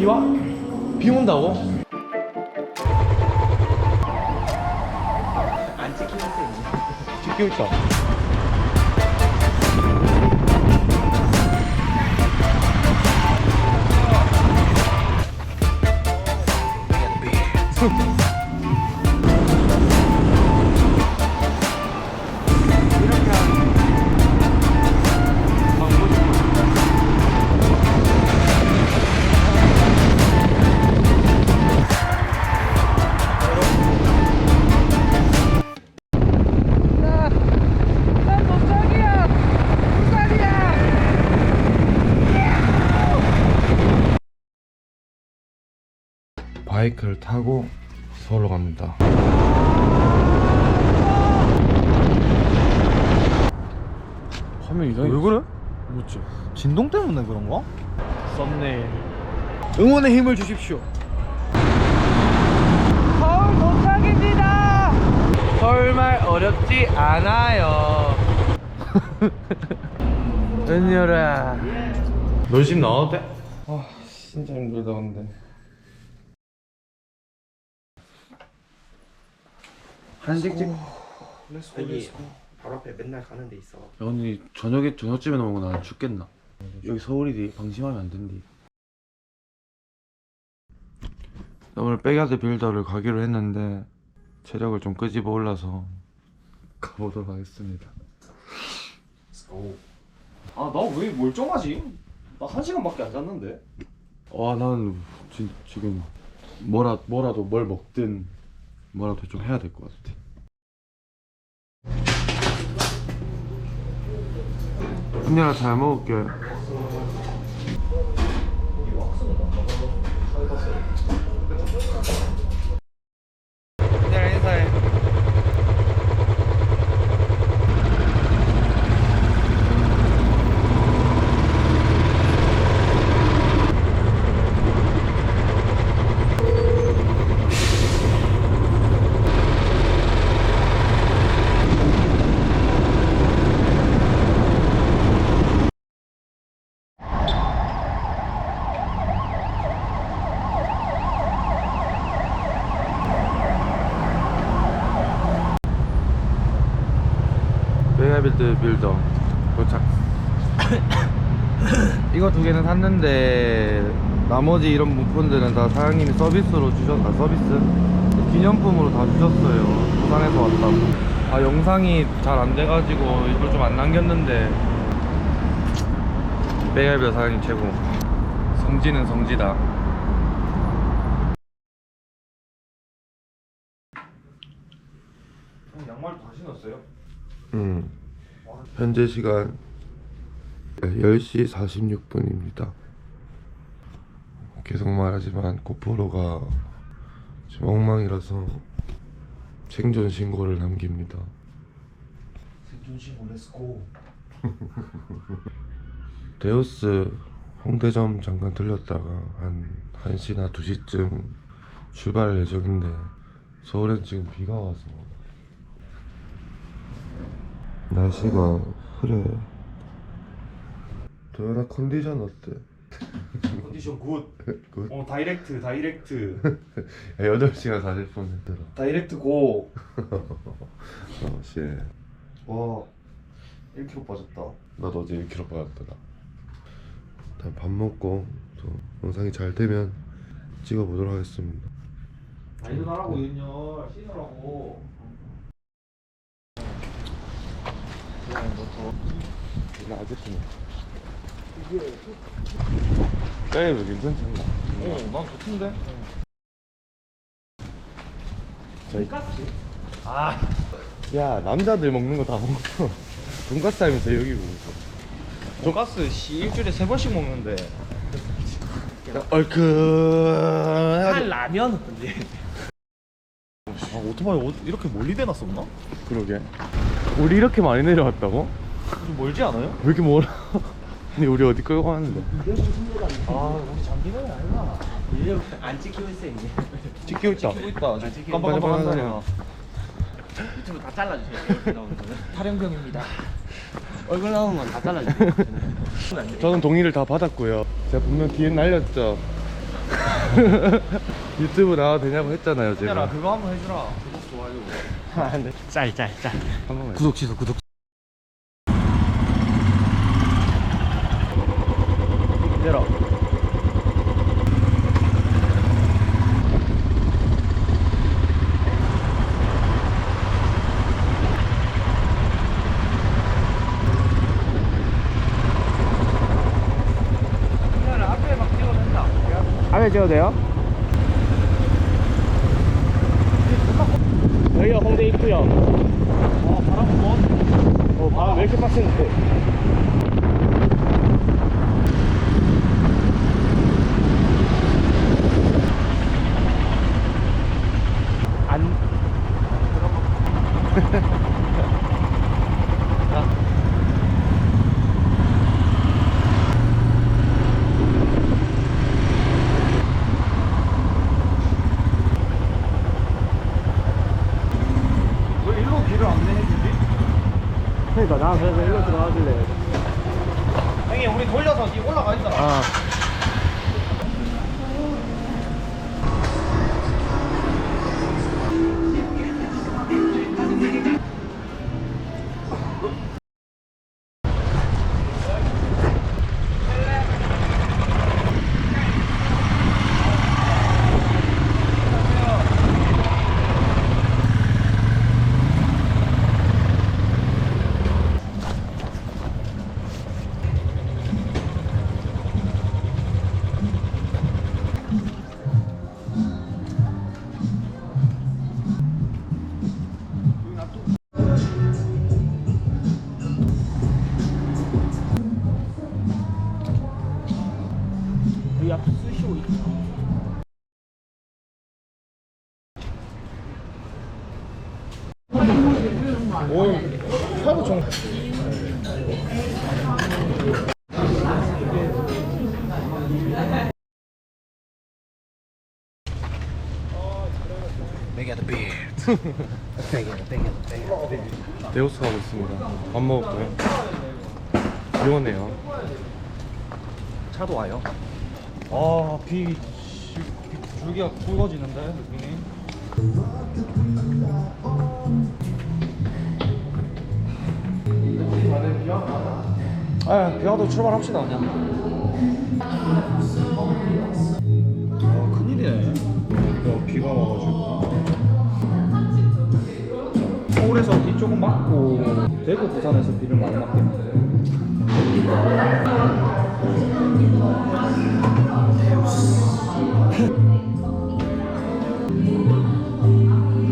비 와? 비 온다고? 안 찍히는 셈이네. 찍히고 있다. 바이크를 타고 서울로 갑니다. 화면 이상해. 왜 그래? 뭐지? 진동 때문에 그런가? 썸네일. 응원의 힘을 주십시오. 서울 도착입니다. 서울말 어렵지 않아요. 은열아. 너 집 나와도 돼? 아 진짜 힘들다 근데. 한식 집. 여기 바로 앞에 맨날 가는 데 있어. 언니 저녁에 저녁쯤에 나오면 난 죽겠나? 여기 서울이디 방심하면 안 된디. 오늘 백야드 빌더를 가기로 했는데 체력을 좀 끄집어 올라서 가보도록 하겠습니다. 아 나 왜 멀쩡하지? 나 한 시간밖에 안 잤는데 와 나는 지, 지금 뭐라 뭐라도 뭘 먹든 뭐라도 좀 해야 될 것 같아. 언니랑 잘 먹을게. 베이비드 빌더. 도착. 이거 두 개는 샀는데 나머지 이런 물품들은 다 사장님이 서비스로 주셨다. 서비스? 기념품으로 다 주셨어요. 부산에서 왔다고. 아 영상이 잘 안 돼가지고 일부러 좀 안 남겼는데. 베이비드 사장님 최고. 성지는 성지다. 양말도 다 신었어요? 음. 현재 시간 10시 46분입니다. 계속 말하지만 고프로가 지금 엉망이라서 생존 신고를 남깁니다. 생존 신고 렛츠고 데우스 홍대점 잠깐 들렸다가 한 1시나 2시쯤 출발 예정인데 서울엔 지금 비가 와서 날씨가 흐려요. 도연아 컨디션 어때? 컨디션 굿. 굿? 어 다이렉트 다이렉트. 8시간 40분 했더라. 다이렉트 고. 어, 씨. 와 1kg 빠졌다. 나도 어제 1kg 빠졌더라. 일단 밥 먹고 또 영상이 잘 되면 찍어보도록 하겠습니다. 아 일어나라고 윤열. 씻으라고 나 알겠지 까이도 괜찮지 않나? 어 난 좋던데. 저희 야 남자들 먹는 거 다 먹어. 돈가스 하면서 여기 보고 있어 돈가스 씨 일주일에 세 번씩 먹는데. 얼큰. 라면? 어떤데? 아 오토바이 어- 이렇게 멀리 대놨었나? 그러게. 우리 이렇게 많이 내려왔다고? 좀 멀지 않아요? 왜 이렇게 멀어? 아니 우리 어디 끌고 가는데? 아 우리 장기는 아니라 안 찍히는 셈이네. 찍히고 있다. 찍고 있다. 아, 찍히고 깜빡깜빡한다. 유튜브 다 잘라주세요. 이렇게 나오는 거는. 탈영병입니다. 얼굴 나오면 다 잘라주세요. 저는 동의를 다 받았고요. 제가 분명 뒤에 날렸죠. 유튜브 나와도 되냐고 했잖아요 야 제가. 그거 한번 해주라. 구독 좋아요 짤짤짤. 한 번만 구독 취소 구독 내려 앞에 막 찍어도 된다 찍어도 돼요? 여기가 홍대 입구요 어 바람 뭐? 어 바람 왜 이렇게 빡센데 안 왜 일로 길을 안 내주지? 나 그래서 일로 들어가길래 형님 우리 돌려서 이 올라가 있잖아. 아 데우스 가고 있습니다 밥 먹었고요 비 오네요 차도 와요. 아, 비, 씨, 비 줄기가 굵어지는데, 느낌이. 아, 비 와도 출발합시다, 그냥. 아, 큰일이네. 야, 비가 와가지고. 맞고, 대구, 부산에서 비를 많이 맞겠는데.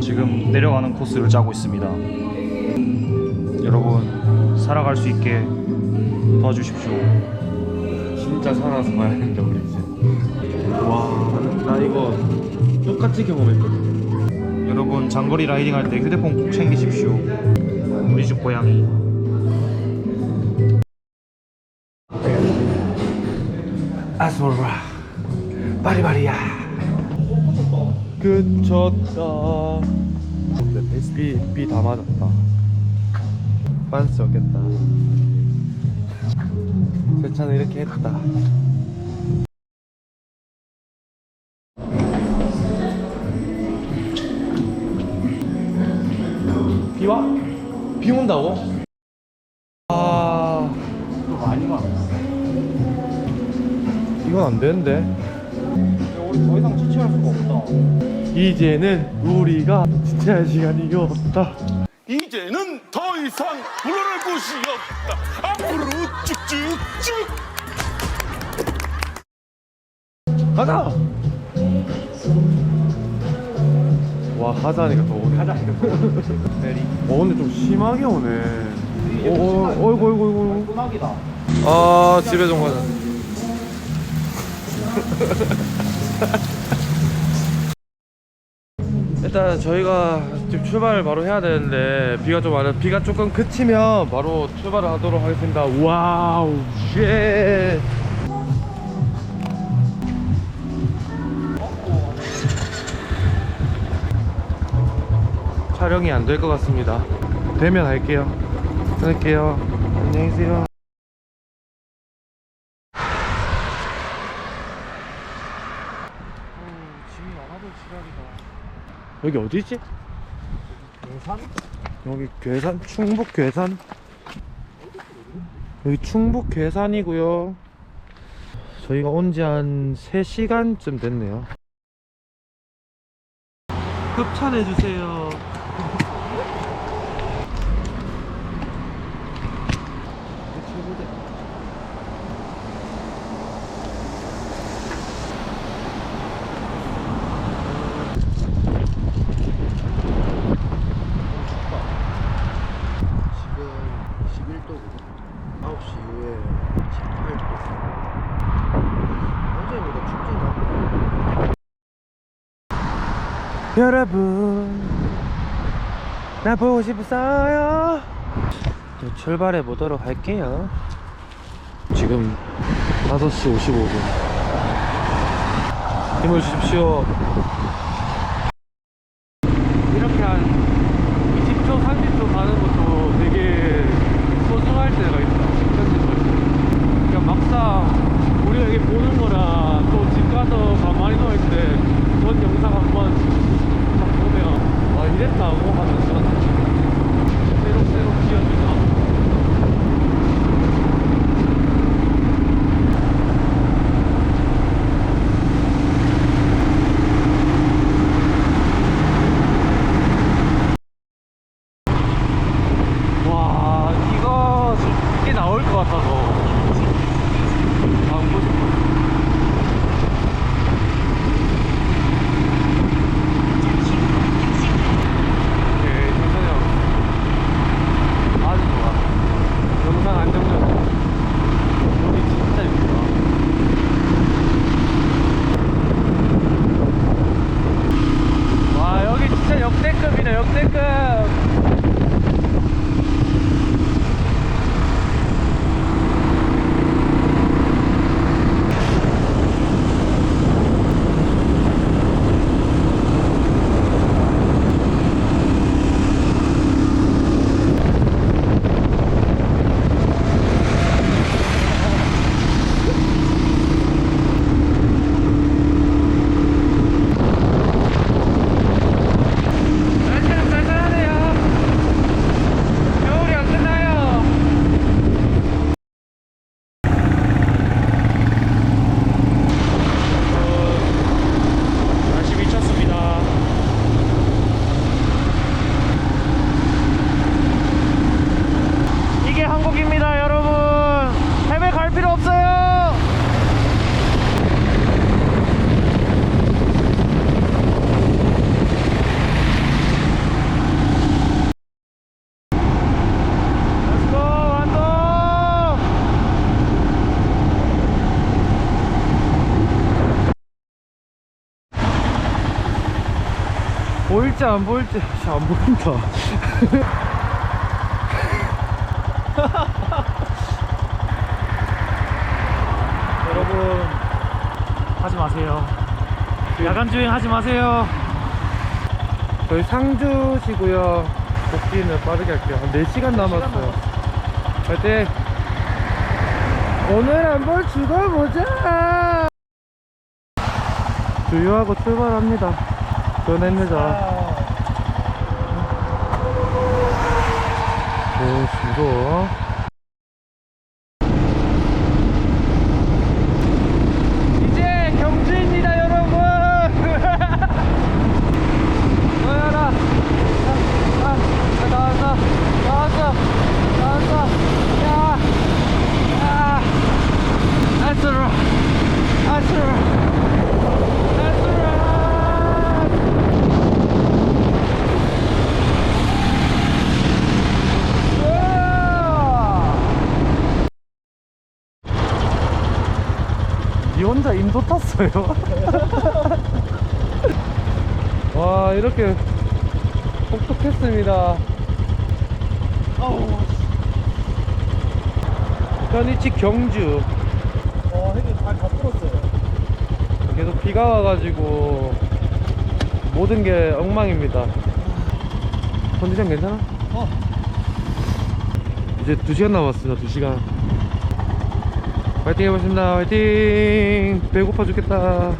지금 내려가는 코스를 짜고 있습니다. 여러분 살아갈 수 있게 도와주십시오. 진짜 살아서 가야겠다 우리 이제 와나 이거 똑같이 경험했거든 여러분 장거리 라이딩 할 때 휴대폰 꼭 챙기십시오. 우리 집 고양이. 아소라. 바리바리야. 그쳤다. 비다 맞았다. 반스 없겠다. 세차는 이렇게 했다 비 온다고? 아또 많이 와. 이건 안 되는데 우리 더 이상 지체할 수가 없다. 이제는 우리가 지체할 시간이 없다. 이제는 더 이상 물러날 곳이 없다. 앞으로 쭉쭉쭉. 가자. 와 하자니까 더 오네. 하자니까. 어 근데 좀 심하게 오네. 어, 어, 어이구 어이구 어이구. 꼬막이다. 아 집에 좀 가자. 일단 저희가 지금 출발을 바로 해야 되는데 비가 좀 많아 비가 조금 그치면 바로 출발을 하도록 하겠습니다. 와우 쉣. 촬영이 안 될 것 같습니다. 되면 할게요. 끊을게요. 안녕히 계세요. 여기 어디지? 용산? 여기 괴산 충북 괴산 여기 충북 괴산이고요 저희가 온 지 한 3시간쯤 됐네요 협찬해 주세요 지금 21도거든 9시 이후에 18도 어제보다 춥진 않고 여러분 나 보고 싶었어요. 네, 출발해 보도록 할게요. 지금 5시 55분. 힘을 주십시오 보일지 안 보일지 씨, 안 보인다. 여러분 하지 마세요 야간 주행 하지 마세요 저희 상주시고요. 복귀는 빠르게 할게요. 한 4시간 남았어요. 파이팅! 오늘 한번 죽어보자! 주유하고 출발합니다. 전에 늦어. 오, 무서워. 이제 경주입니다, 여러분! 뭐야라! 아, 아, 나왔어! 나왔어! 나왔어! 야! 야! 아스로! 아스로! 아스로! 우와! 인도 탔어요? 와 이렇게 혹독했습니다. 아우 편이치 경주. 와 형님 발다 뚫었어요. 계속 비가 와가지고 모든 게 엉망입니다. 컨디션 괜찮아? 어. 이제 2시간 남았습니다 2시간 파이팅 해보겠습니다. 파이팅! 배고파 죽겠다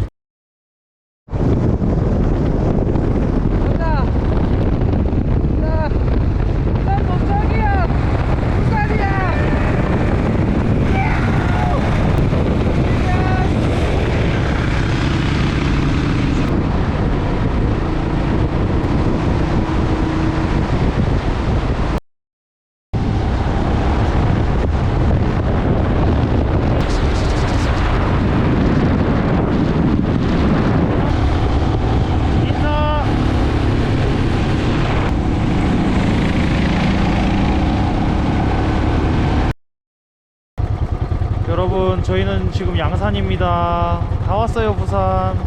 저는 지금 양산입니다. 다 왔어요, 부산.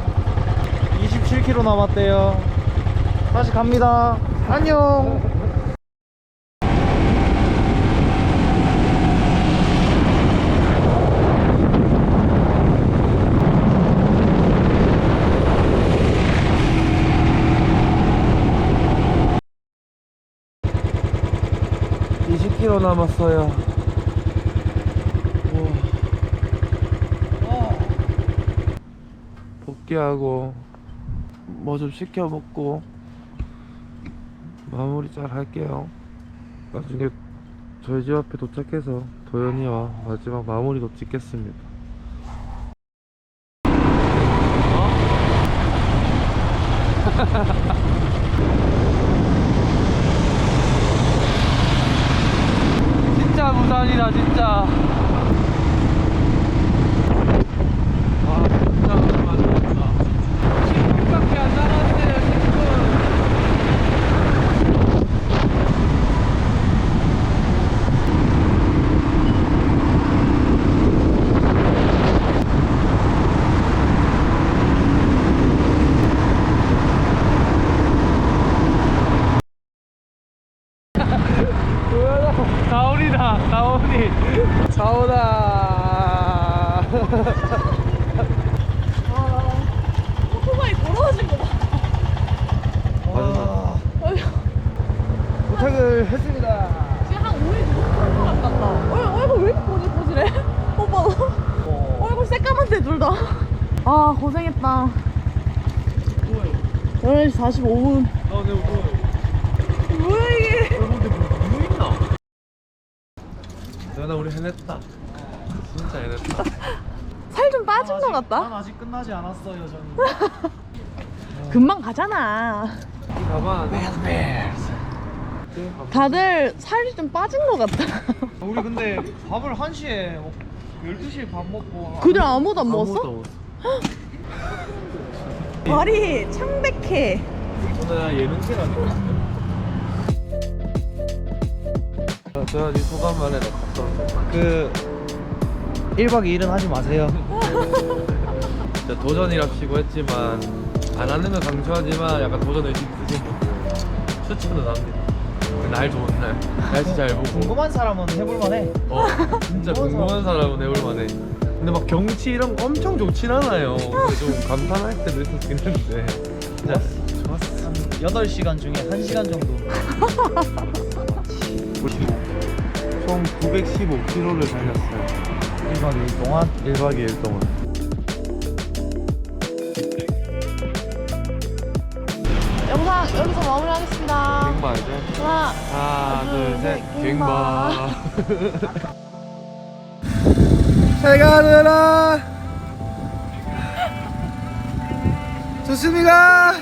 27km 남았대요. 다시 갑니다. 안녕. 이 20km 남았어요. 우와. 복귀하고 뭐 좀 시켜 먹고 마무리 잘 할게요. 나중에 저희 집 앞에 도착해서 도현이와 마지막 마무리도 찍겠습니다. 진짜 부산이다 진짜 아 진짜 오랜만이다 10분밖에 안 남았네요 10분 가온이다 가온이 가온아 오토바이 더러워진 거 봐. 맞아 도착을 했습니다. 지금 한 5일 넘은 것 같다. 얼, 얼굴 왜 이렇게 꼬질꼬질해? 오빠 너 얼굴 새까만데 둘 다. 아 고생했다. 11시 45분. 나내 뭐야 이게? 얼굴인데 뭐 있나? 도현아 우리 해냈다 진짜 해냈다 살 좀 빠진 것 난 같다. 아직 끝나지 않았어요, 저는. 금방 가잖아. 가만 다들 살이 좀 빠진 것 같다. 우리 근데 밥을 1시에 12시에 밥 먹고 그들 아무도 안 먹었어? 아무것도 발이 창백해. 오늘 예능시라니까 도현아 네 소감만 해라 때. 그 1박 2일은 하지 마세요. 진짜 도전이랍시고 했지만 안 하는 걸 강조하지만 약간 도전 의식 있으신 분들 추천은 합니다 날 좋은 날. 날씨 잘 보고. 궁금한 사람은 해볼만 해. 어 진짜 궁금한 사람은. 해볼 만해. 근데 막 경치 이런 거 엄청 좋진 않아요. 근데 좀 감탄할 때도 있었긴 했는데. 진짜 좋았어. 한 8시간 중에 1시간 정도. 총 915km를 달렸어요. 1박 2일 동안? 1박 2일 동안. 영상 여기서 마무리하겠습니다. 갱바 이제. 하나, 하나 둘셋. 둘, 갱바. 잘 가느라 조심히 가